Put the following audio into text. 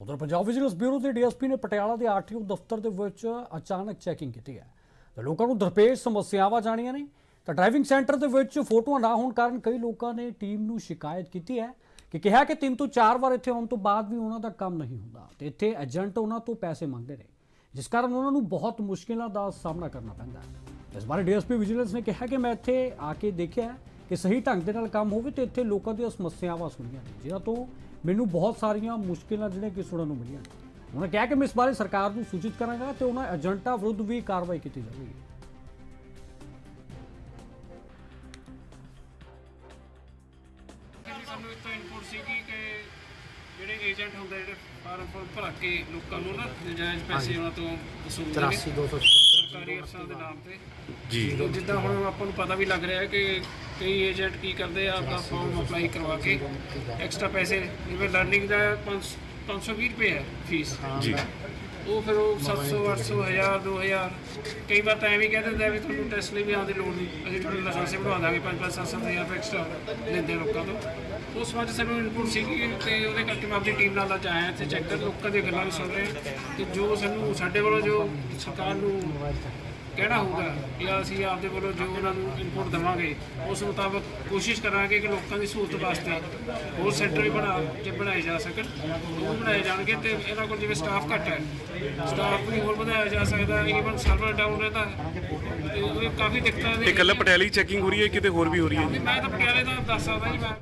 ਉਧਰ Punjab vigilance bureau ਦੇ DSP ਨੇ ਪਟਿਆਲਾ ਦੇ ਆਰਟੀਓ ਦਫ਼ਤਰ ਦੇ ਵਿੱਚ ਅਚਾਨਕ ਚੈਕਿੰਗ ਕੀਤੀ ਹੈ। ਤੇ ਲੋਕਾਂ ਨੂੰ ਦਰਪੇਸ਼ ਸਮੱਸਿਆਵਾਂ ਜਾਣੀਆਂ ਨੇ। ਤਾਂ ਡਰਾਈਵਿੰਗ ਸੈਂਟਰ ਦੇ ਵਿੱਚ ਫੋਟੋਆਂ ਨਾ ਹੋਣ ਕਾਰਨ ਕਈ ਲੋਕਾਂ ਨੇ ਟੀਮ ਨੂੰ ਸ਼ਿਕਾਇਤ ਕੀਤੀ ਹੈ ਕਿ ਕਿਹਾ ਕਿ ਤਿੰਨ ਤੋਂ ਚਾਰ ਵਾਰ ਇੱਥੇ ਆਉਣ ਤੋਂ ਬਾਅਦ ਵੀ ਉਹਨਾਂ ਦਾ ਕੰਮ ਨਹੀਂ ਹੁੰਦਾ ਤੇ ਇੱਥੇ ਏਜੰਟ ਉਹਨਾਂ ਤੋਂ ਪੈਸੇ ਮੰਗਦੇ ਨੇ, ਜਿਸ ਕਾਰਨ ਉਹਨਾਂ ਨੂੰ ਬਹੁਤ ਮੁਸ਼ਕਿਲਾਂ ਦਾ ਸਾਹਮਣਾ ਕਰਨਾ ਪੈਂਦਾ ਹੈ। ਇਸ ਬਾਰੇ ਡੀਐਸਪੀ ਵਿਜੀਲੈਂਸ ਨੇ ਕਿਹਾ ਕਿ ਮੈਂ ਇੱਥੇ ਆ ਕੇ ਦੇਖਿਆ ਕਿ ਸਹੀ ਢੰਗ ਦੇ ਨਾਲ ਕੰਮ ਹੋਵੇ ਤੇ ਇੱਥੇ ਲੋਕਾਂ ਦੀਆਂ ਸਮੱਸਿਆਵਾਂ ਸੁਣੀਆਂ ਨੇ, ਜਿਨ੍ਹਾਂ ਤੋਂ ਮੈਨੂੰ ਬਹੁਤ ਸਾਰੀਆਂ ਮੁਸ਼ਕਿਲਾਂ ਜਿਹੜੀਆਂ ਕਿ ਸੁਣਨ ਨੂੰ ਮਿਲੀਆਂ। ਨੇ ਉਹਨਾਂ ਕਿਹਾ ਕਿ ਮੈਂ ਇਸ ਬਾਰੇ ਸਰਕਾਰ ਨੂੰ ਸੂਚਿਤ ਕਰਾਂਗਾ ਤੇ ਉਹਨਾਂ ਏਜੰਟਾਂ ਵਿਰੁੱਧ ਵੀ ਕਾਰਵਾਈ ਕੀਤੀ ਜਾਵੇਗੀ। ਸਾਨੂੰ ਇੱਥੋਂ ਇਨਪੁਟ ਸੀਗੀ ਕਿ ਜਿਹੜੇ ਏਜੰਟ ਹੁੰਦੇ ਜਿਹੜੇ ਫਾਰਮ ਫੁੱਲ ਭਰ ਕੇ ਲੋਕਾਂ ਨੂੰ ਨਾ ਨਜਾਇਜ਼ ਪੈਸੇ ਉਹਨਾਂ ਤੋਂ ਵਸੂਲਦੇ ਨੇ। 83200 ਸਰਕਾਰੀ ਅਫਸਰਾਂ ਦੇ ਨਾਮ ਤੇ। ਜੀ। ਜਿੱਦਾਂ ਹੁਣ ਆਪਾਂ ਨੂੰ ਪਤਾ ਵੀ ਲੱਗ ਰਿਹਾ ਹੈ ਕਿ ਕਈ ਏਜੰਟ ਕੀ ਕਰਦੇ ਆ ਆਪਦਾ ਫਾਰਮ ਅਪਲਾਈ ਕਰਵਾ ਕੇ ਐਕਸਟਰਾ ਪੈਸੇ ਜਿਵੇਂ ਲਰਨਿੰਗ ਦਾ 5 520 ਰੁਪਏ ਹੈ। ਫੀਸ ਜੀ। ਉਹ ਫਿਰ ਉਹ 700 800 1000 2000 ਕਈ ਵਾਰ ਤਾਂ ਐਵੇਂ ਕਹਿ ਦਿੰਦੇ ਆ ਵੀ ਤੁਹਾਨੂੰ ਟੈਸਟ ਲਈ ਵੀ ਆਉਣ ਦੀ ਲੋੜ ਨਹੀਂ। ਅਸੀਂ ਤੁਹਾਡੇ ਲਾਇਸੈਂਸ ਵਧਾ ਦਾਂਗੇ 5 5 7 7000 ਰੁਪਏ ਐਕਸਟਰਾ ਲੈਂਦੇ ਆ ਲੋਕਾਂ ਤੋਂ। ਉਸ ਵਾਰ ਸਾਨੂੰ ਇਨਪੁਟ ਸੀਗੀ ਤੇ ਉਹਦੇ ਕਰਕੇ ਮੈਂ ਆਪਣੀ ਟੀਮ ਨਾਲ ਅੱਜ ਆਇਆ ਇੱਥੇ ਚੈੱਕ ਕਰ ਲੋਕਾਂ ਦੀਆਂ ਗੱਲਾਂ ਵੀ ਸੁਣ ਰਹੇ ਤੇ ਜੋ ਸਾਨੂੰ ਸਾਡੇ ਵੱਲੋਂ ਜੋ ਸਰਕਾਰ ਨੂੰ ਕਹਿਣਾ ਹੋਊਗਾ ਜਾਂ ਅਸੀਂ ਆਪਦੇ ਵੱਲੋਂ ਜੋ ਉਹਨਾਂ ਨੂੰ ਇਨਪੁਟ ਦੇਵਾਂਗੇ ਉਸ ਮੁਤਾਬਕ ਕੋਸ਼ਿਸ਼ ਕਰਾਂਗੇ ਕਿ ਲੋਕਾਂ ਦੀ ਸਹੂਲਤ ਵਾਸਤੇ ਹੋਰ ਸੈਂਟਰ ਵੀ ਬਣਾ ਜੇ ਬਣਾਏ ਜਾ ਸਕਣ। ਉਹ ਬਣਾਏ ਜਾਣਗੇ ਤੇ ਇਹਨਾਂ ਕੋਲ ਜਿਵੇਂ ਸਟਾਫ ਘੱਟ ਹੈ ਸਟਾਫ ਵੀ ਹੋਰ ਵਧਾਇਆ ਜਾ ਸਕਦਾ ਈਵਨ ਸਰਵਰ ਡਾਊਨ ਰਹਿੰਦਾ ਤੇ ਉਹ ਕਾਫੀ ਦਿੱਕਤਾਂ ਨੇ। ਇਕੱਲਾ ਪਟਿਆਲੇ ਚੈਕਿੰਗ ਹੋ ਰਹੀ ਹੈ ਕਿਤੇ ਹੋਰ ਵੀ ਹੋ ਰਹੀ ਹੈ ਮੈਂ ਤਾਂ ਪਟਿਆਲੇ ਦਾ ਦੱਸ ਸਕਦਾ ਜੀ ਮੈਂ।